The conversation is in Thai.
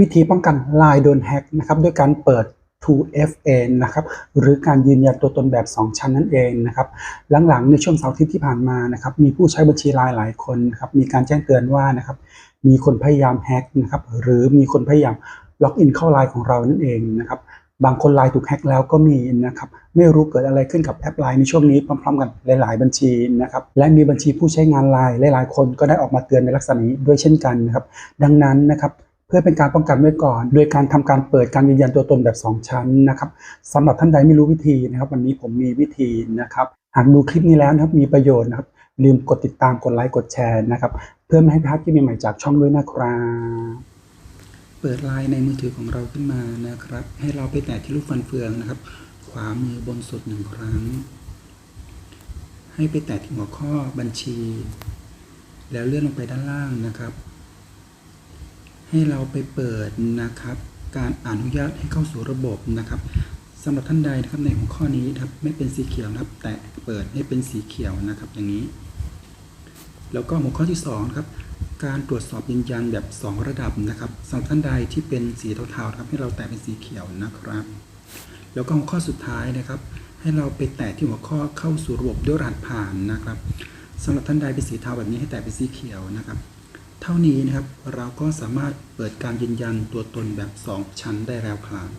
วิธีป้องกันไลน์โดนแฮ็กนะครับด้วยการเปิด 2FA นะครับหรือการยืนยันตัวตนแบบ 2 ชั้นนั่นเองนะครับหลังๆในช่วงเสาร์ทิตย์ที่ผ่านมานะครับมีผู้ใช้บัญชีไลน์หลายคนนะครับมีการแจ้งเตือนว่านะครับมีคนพยายามแฮ็กนะครับหรือมีคนพยายามล็อกอินเข้าไลน์ของเรานั่นเองนะครับบางคนไลน์ถูกแฮ็กแล้วก็มีนะครับไม่รู้เกิดอะไรขึ้นกับแอปไลน์ในช่วงนี้พร้อมๆ กันหลาย ๆ บัญชีนะครับและมีบัญชีผู้ใช้งานไลน์หลาย ๆ คนก็ได้ออกมาเตือนในลักษณะนี้ด้วยเช่นกันนะครับดังนั้นนะครับ พื่อเป็นการป้องกันไว้ก่อน โดยการทำการเปิดการยืนยันตัวตนแบบ 2 ชั้นนะครับสำหรับท่านใดไม่รู้วิธีนะครับ วันนี้ผมมีวิธีนะครับ หากดูคลิปนี้แล้วนะครับมีประโยชน์นะครับลืมกดติดตามกดไลค์กดแชร์นะครับ เพื่อไม่ให้พลาดคลิปใหม่ๆจากช่องด้วยนะครับ เปิดไลน์ในมือถือของเราขึ้นมานะครับ ให้เราไปแตะที่รูปฟันเฟืองนะครับ ขวามือบนสุดหนึ่งครั้ง ให้ไปแตะที่หัวข้อบัญชี แล้วเลื่อนลงไปด้านล่างนะครับ ให้เราไปเปิดนะครับ การอนุญาตให้เข้าสู่ระบบนะครับสำหรับท่านใดนะครับในหัวข้อนี้ครับไม่เป็นสีเขียวนะครับ แต่เปิดให้เป็นสีเขียวนะครับอย่างนี้ แล้วก็หัวข้อที่2ครับการตรวจสอบยืนยันแบบ 2 ระดับนะครับสำหรับท่านใดที่เป็นสีเทาๆครับให้เราแตะเป็นสีเขียวนะครับ แล้วก็หัวข้อสุดท้ายนะครับ ให้เราไปแตะที่หัวข้อเข้าสู่ระบบด้วยรหัสผ่านนะครับสำหรับท่านใดเป็นสีเทาแบบนี้ให้แตะเป็นสีเขียวนะครับ เท่านี้นะครับเราก็สามารถเปิดการยืนยันตัวตนแบบ 2 ชั้นได้แล้วครับ